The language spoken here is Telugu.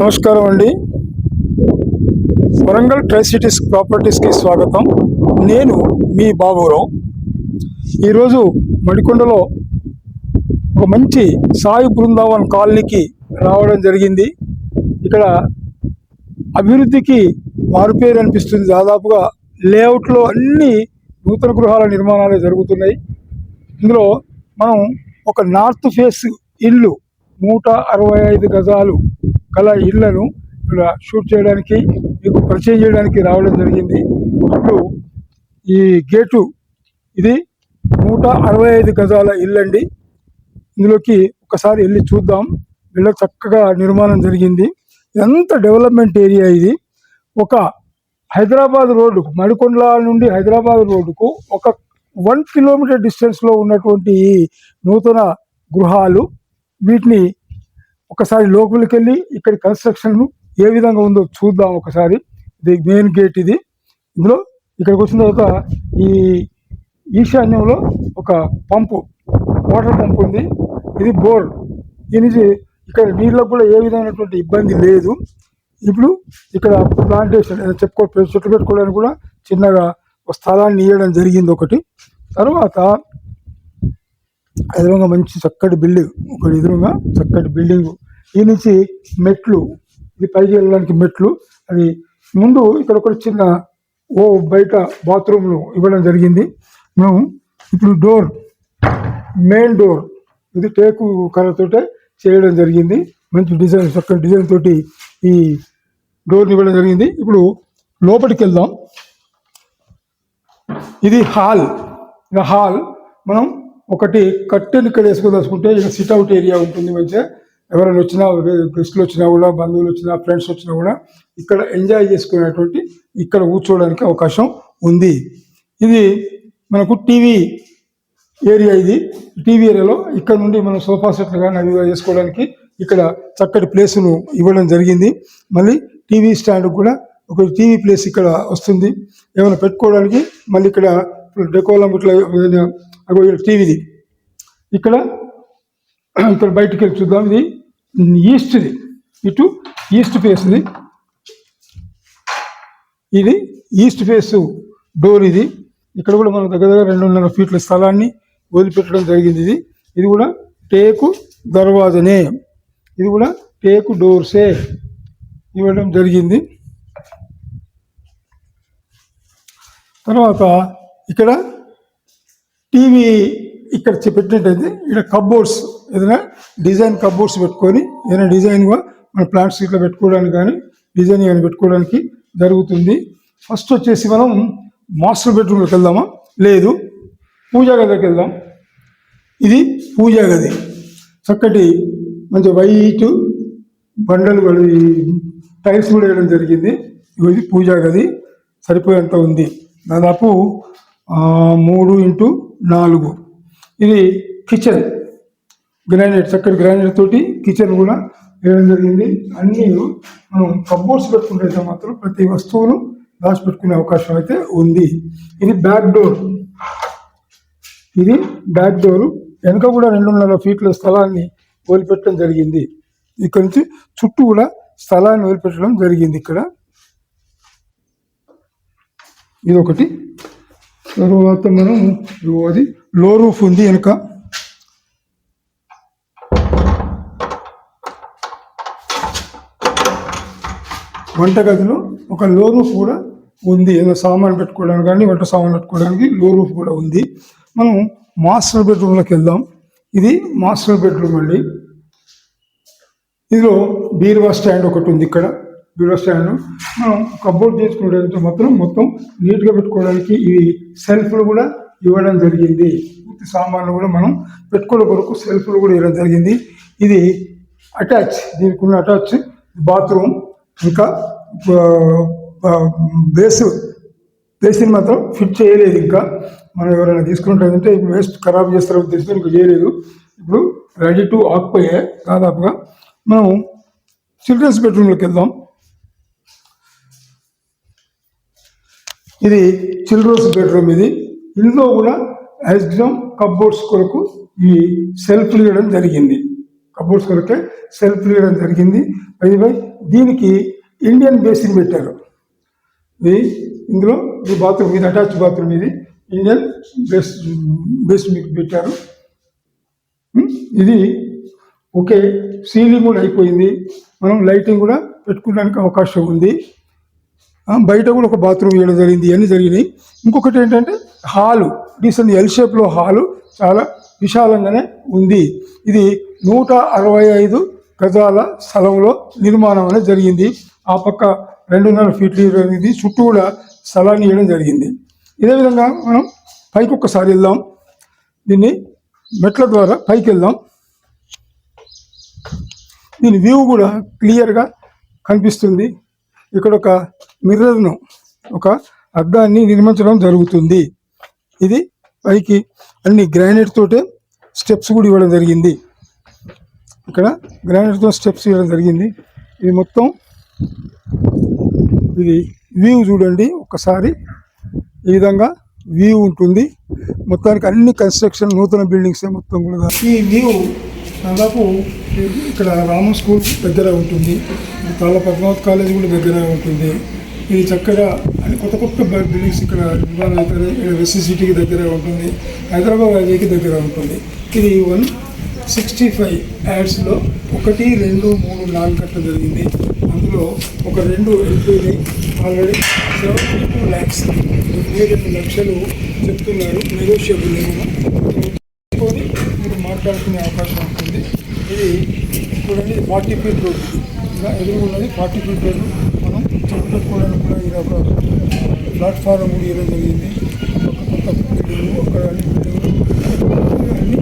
నమస్కారం అండి. వరంగల్ ట్రై సిటీస్ ప్రాపర్టీస్కి స్వాగతం. నేను మీ బాబురావు. ఈరోజు మడికొండలో ఒక మంచి సాయి బృందావన్ కాలనీకి రావడం జరిగింది. ఇక్కడ అభివృద్ధికి మారుపేరు అనిపిస్తుంది. దాదాపుగా లేఅవుట్లో అన్ని నూతన గృహాల నిర్మాణాలు జరుగుతున్నాయి. ఇందులో మనం ఒక నార్త్ ఫేస్ ఇల్లు నూట అరవై ఐదు గజాలు కళ ఇళ్ళను ఇక్కడ షూట్ చేయడానికి మీకు పరిచయం చేయడానికి రావడం జరిగింది. ఇప్పుడు ఈ గేటు ఇది నూట అరవై ఐదు గజాల ఇల్లు అండి ఇందులోకి ఒకసారి వెళ్ళి చూద్దాం. ఇళ్ళ చక్కగా నిర్మాణం జరిగింది. ఇదంతా డెవలప్మెంట్ ఏరియా ఇది. ఒక హైదరాబాద్ రోడ్డు మడికొండల నుండి హైదరాబాద్ రోడ్డుకు ఒక వన్ కిలోమీటర్ డిస్టెన్స్లో ఉన్నటువంటి ఈ నూతన గృహాలు వీటిని ఒకసారి లోపలికి వెళ్ళి ఇక్కడ కన్స్ట్రక్షన్ ఏ విధంగా ఉందో చూద్దాం ఒకసారి. ఇది మెయిన్ గేట్ ఇది. ఇందులో ఇక్కడికి వచ్చిన తర్వాత ఈ ఈశాన్యంలో ఒక పంపు వాటర్ పంప్ ఉంది. ఇది బోర్. దీనికి ఇక్కడ నీళ్ళకు కూడా ఏ విధమైనటువంటి ఇబ్బంది లేదు. ఇప్పుడు ఇక్కడ ప్లాంటేషన్ చెప్పుకో చెట్లు పెట్టుకోవడానికి కూడా చిన్నగా ఒక స్థలాన్ని ఇవ్వడం జరిగింది ఒకటి. తర్వాత ఎదురుగా మంచి చక్కటి బిల్డింగ్ ఒకటి ఎదురుగా చక్కటి బిల్డింగ్. ఈ నుంచి మెట్లు ఇది పైకి వెళ్ళడానికి మెట్లు. అది ముందు ఇక్కడ ఒక చిన్న ఓ బయట బాత్రూమ్లు ఇవ్వడం జరిగింది. మేము ఇప్పుడు డోర్ మెయిన్ డోర్ ఇది టేకు కర్రతోటే చేయడం జరిగింది. మంచి డిజైన్ చక్కని డిజైన్ తోటి ఈ డోర్ని ఇవ్వడం జరిగింది. ఇప్పుడు లోపలికి వెళ్దాం. ఇది హాల్. ఇక హాల్ మనం ఒకటి కట్టెలు ఇక్కడ వేసుకోదలుచుకుంటే ఇక సిట్అవుట్ ఏరియా ఉంటుంది మంచిగా ఎవరైనా వచ్చినా గెస్టులు వచ్చినా కూడా బంధువులు వచ్చినా ఫ్రెండ్స్ వచ్చినా కూడా ఇక్కడ ఎంజాయ్ చేసుకునేటువంటి ఇక్కడ కూర్చోవడానికి అవకాశం ఉంది. ఇది మనకు టీవీ ఏరియా ఇది. టీవీ ఏరియాలో ఇక్కడ నుండి మనం సోఫా సెట్లు కానీ అవి చేసుకోవడానికి ఇక్కడ చక్కటి ప్లేసును ఇవ్వడం జరిగింది. మళ్ళీ టీవీ స్టాండ్ కూడా ఒక టీవీ ప్లేస్ ఇక్కడ వస్తుంది. ఏమైనా పెట్టుకోవడానికి మళ్ళీ ఇక్కడ డెకోలం ఇట్లా టీవీది. ఇక్కడ ఇక్కడ బయటికి వెళ్ళి చూద్దాం. ఇది ఈస్ట్ది ఇటు ఈస్ట్ ఫేస్ది ఇది. ఈస్ట్ ఫేస్ డోర్ ఇది. ఇక్కడ కూడా మనం దగ్గర దగ్గర రెండున్నర ఫీట్ల స్థలాన్ని వదిలిపెట్టడం జరిగింది ఇది. ఇది కూడా టేకు దర్వాజనే. ఇది కూడా టేకు డోర్సే ఇవ్వడం జరిగింది. తర్వాత ఇక్కడ టీవీ ఇక్కడ పెట్టినట్టయితే ఇక్కడ కబ్బోర్డ్స్ ఏదైనా డిజైన్ కబ్బోర్డ్స్ పెట్టుకొని ఏదైనా డిజైన్గా మన ప్లాంట్స్ ఇట్లా పెట్టుకోవడానికి కానీ డిజైన్ కానీ పెట్టుకోవడానికి జరుగుతుంది. ఫస్ట్ వచ్చేసి మనం మాస్టర్ బెడ్రూమ్లోకి వెళ్దామా? లేదు. పూజా గదిలోకి వెళ్దాం. ఇది పూజా గది. చక్కటి మంచి వైట్ బండలు టైల్స్ కూడా వేయడం జరిగింది. ఇది పూజా గది. సరిపోయేంత ఉంది. దాదాపు మూడు ఇంటూ నాలుగు. ఇది కిచెన్. గ్రానైట్ చక్కటి గ్రానైట్ తోటి కిచెన్ కూడా వేయడం జరిగింది. అన్నీ మనం కబోర్డ్స్ పెట్టుకుంటే మాత్రం ప్రతి వస్తువును దాచిపెట్టుకునే అవకాశం అయితే ఉంది. ఇది బ్యాక్ డోర్. ఇది బ్యాక్ డోర్. వెనుక కూడా రెండున్నర ఫీట్ల స్థలాన్ని వదిలిపెట్టడం జరిగింది. ఇక్కడ నుంచి చుట్టూ కూడా స్థలాన్ని వదిలిపెట్టడం జరిగింది ఇక్కడ. ఇది ఒకటి తర్వాత మనం అది లో రూఫ్ ఉంది వెనుక. వంటగదిలో ఒక లో రూఫ్ కూడా ఉంది. ఏదో సామాన్ పెట్టుకోవడానికి కానీ వంట సామాన్ పెట్టుకోవడానికి లో రూఫ్ కూడా ఉంది. మనం మాస్టర్ బెడ్రూమ్లోకి వెళ్దాం. ఇది మాస్టర్ బెడ్రూమ్ అండి. ఇందులో బీరువా స్టాండ్ ఒకటి ఉంది ఇక్కడ. బీరువా స్టాండ్. మనం కబోర్డ్ చేసుకునేటంటే మాత్రం మొత్తం నీట్గా పెట్టుకోవడానికి ఇవి సెల్ఫ్లు కూడా ఇవ్వడం జరిగింది. పూర్తి సామాన్లు కూడా మనం పెట్టుకోవడం కొరకు సెల్ఫ్లు కూడా ఇవ్వడం జరిగింది. ఇది అటాచ్ దీనికి ఉన్న అటాచ్ బాత్రూమ్ ఇంకా బేస్ బేసిన్ మాత్రం ఫిట్ చేయలేదు ఇంకా. మనం ఎవరైనా తీసుకుంటారంటే వేస్ట్ ఖరాబ్ చేస్తారో తెలిసి ఇంకా చేయలేదు. ఇప్పుడు రెడీ టు ఆక్పోయే దాదాపుగా మనం చిల్డ్రన్స్ బెడ్రూమ్లోకి వెళ్దాం. ఇది చిల్డ్రన్స్ బెడ్రూమ్ ఇది. ఇందులో కూడా యాక్సిడమ్ కబోర్డ్స్ కొరకు ఈ సెల్ఫ్లు ఇవ్వడం జరిగింది. కబోర్డ్స్ కొరకే సెల్ఫ్లు ఇవ్వడం జరిగింది. అది దీనికి ఇండియన్ బేసిన్ పెట్టారు. ఇది ఇందులో ఈ బాత్రూమ్ ఇది అటాచ్ బాత్రూమ్ ఇది. ఇండియన్ బేస్ బేస్ మీకు పెట్టారు. ఇది ఓకే సీలింగ్ కూడా అయిపోయింది. మనం లైటింగ్ కూడా పెట్టుకోవడానికి అవకాశం ఉంది. బయట కూడా ఒక బాత్రూమ్ వేయడం జరిగింది ఇవన్నీ జరిగినాయి. ఇంకొకటి ఏంటంటే హాలు డీసెంట్ ఎల్ షేప్లో హాలు చాలా విశాలంగానే ఉంది. ఇది నూట అరవై ఐదు గజాల స్థలంలో నిర్మాణం అనేది జరిగింది. ఆ పక్క రెండున్నర ఫీట్లు జరిగింది చుట్టూ కూడా స్థలాన్ని ఇవ్వడం జరిగింది. ఇదే విధంగా మనం పైకి ఒక్కసారి వెళ్దాం. దీన్ని మెట్ల ద్వారా పైకి వెళ్దాం. దీని వ్యూ కూడా క్లియర్గా కనిపిస్తుంది. ఇక్కడ ఒక మిర్రర్ను ఒక అద్దాన్ని నిర్మించడం జరుగుతుంది. ఇది పైకి అన్ని గ్రానైట్ తోటే స్టెప్స్ కూడా ఇవ్వడం జరిగింది. ఇక్కడ గ్రానైట్తో స్టెప్స్ ఇవ్వడం జరిగింది. ఇది మొత్తం ఇది వ్యూ చూడండి. ఒకసారి ఈ విధంగా వ్యూ ఉంటుంది. మొత్తానికి అన్ని కన్స్ట్రక్షన్ నూతన బిల్డింగ్స్ మొత్తం కూడా. ఈ వ్యూ దాదాపు ఇక్కడ రామ స్కూల్ దగ్గర ఉంటుంది. తాళ పద్మావత్ కాలేజ్ కూడా దగ్గర ఉంటుంది. ఇది చక్కగా అన్ని కొత్త కొత్త బిల్డింగ్స్ ఇక్కడ నిర్మాణం అవుతుంది ఇక్కడ వెస్ట్ సిటీకి దగ్గర ఉంటుంది హైదరాబాద్ హైవేకి దగ్గర ఉంటుంది. ఇది వన్ సిక్స్టీ ఫైవ్ యాడ్స్లో ఒకటి రెండు మూడు నాలుగు కట్టడం జరిగింది. అందులో ఒక రెండు వెళ్ళిపోయినాయి ఆల్రెడీ సెవెంటీ టూ ల్యాక్స్ రెండు లక్షలు చెప్తున్నారు నెగోషియబుల్ మీరు మాట్లాడుకునే అవకాశం ఉంటుంది. ఇది చూడండి ఫార్టీ ఫీట్ రోడ్ ఇలా ఎదురు ఫార్టీ ఫీట్ రోడ్ మనం చెప్పుకోవడానికి కూడా ఇది ఒక ప్లాట్ఫారం కూడా ఇవ్వడం జరిగింది. ఒక కొత్త బిల్డింగ్ ఒక అన్ని బిల్డింగ్ అన్ని